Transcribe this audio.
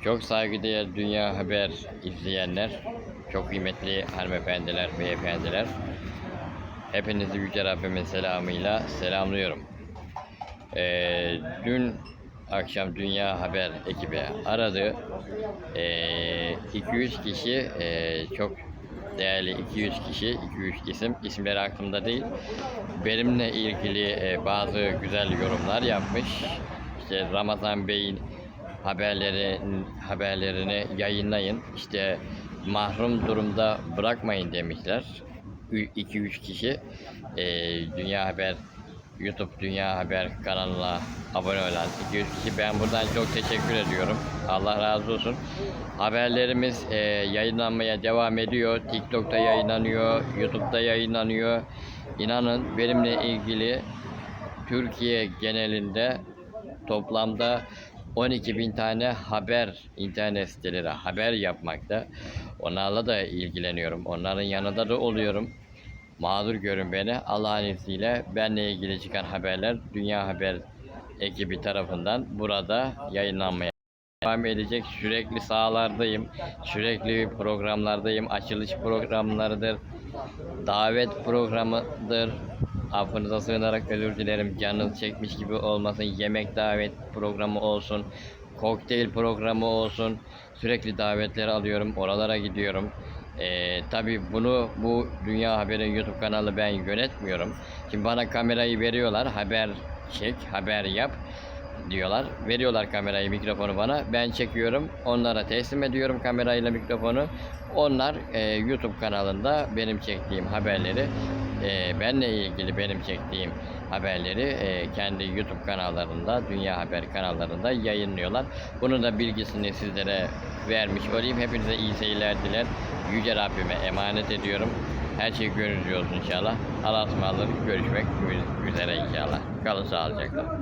Çok saygıdeğer Dünya Haber izleyenler, çok kıymetli hanımefendiler, beyefendiler. Hepinizi Yüce Rabbimin selamıyla selamlıyorum. Ee, dün akşam Dünya Haber ekibi aradı. Ee, 200 kişi, ee, çok değerli 200 kişi, 200 isim, isimleri aklımda değil. Benimle ilgili ee, bazı güzel yorumlar yapmış. İşte Ramazan Bey'in haberleri haberlerini yayınlayın. İşte mahrum durumda bırakmayın demişler. 2-3 kişi ee, Dünya Haber YouTube Dünya Haber kanalına abone olan 200 kişi ben buradan çok teşekkür ediyorum. Allah razı olsun. Haberlerimiz ee, yayınlanmaya devam ediyor. TikTok'ta yayınlanıyor, YouTube'da yayınlanıyor. İnanın benimle ilgili Türkiye genelinde toplamda 12 bin tane haber internet siteleri haber yapmakta. Onlarla da ilgileniyorum. Onların yanında da oluyorum. Mağdur görün beni. Allah'ın izniyle benle ilgili çıkan haberler Dünya Haber ekibi tarafından burada yayınlanmaya devam edecek. Sürekli sahalardayım. Sürekli programlardayım. Açılış programlarıdır. Davet programıdır. Affınıza sığınarak özür dilerim. Canınız çekmiş gibi olmasın. Yemek davet programı olsun. Kokteyl programı olsun. Sürekli davetleri alıyorum. Oralara gidiyorum. Ee, tabii bunu bu Dünya Haber'in YouTube kanalı ben yönetmiyorum. Şimdi bana kamerayı veriyorlar. Haber çek, haber yap diyorlar. Veriyorlar kamerayı, mikrofonu bana. Ben çekiyorum. Onlara teslim ediyorum kamerayla mikrofonu. Onlar e, YouTube kanalında benim çektiğim haberleri, e, benle ilgili benim çektiğim haberleri e, kendi YouTube kanallarında, Dünya Haber kanallarında yayınlıyorlar. Bunun da bilgisini sizlere vermiş olayım. Hepinize iyi seyirler diler. Yüce Rabbime emanet ediyorum. Her şey gönlünüzce olsun inşallah. Allah'a ısmarladık. Görüşmek üzere inşallah. Kalın sağlıcakla.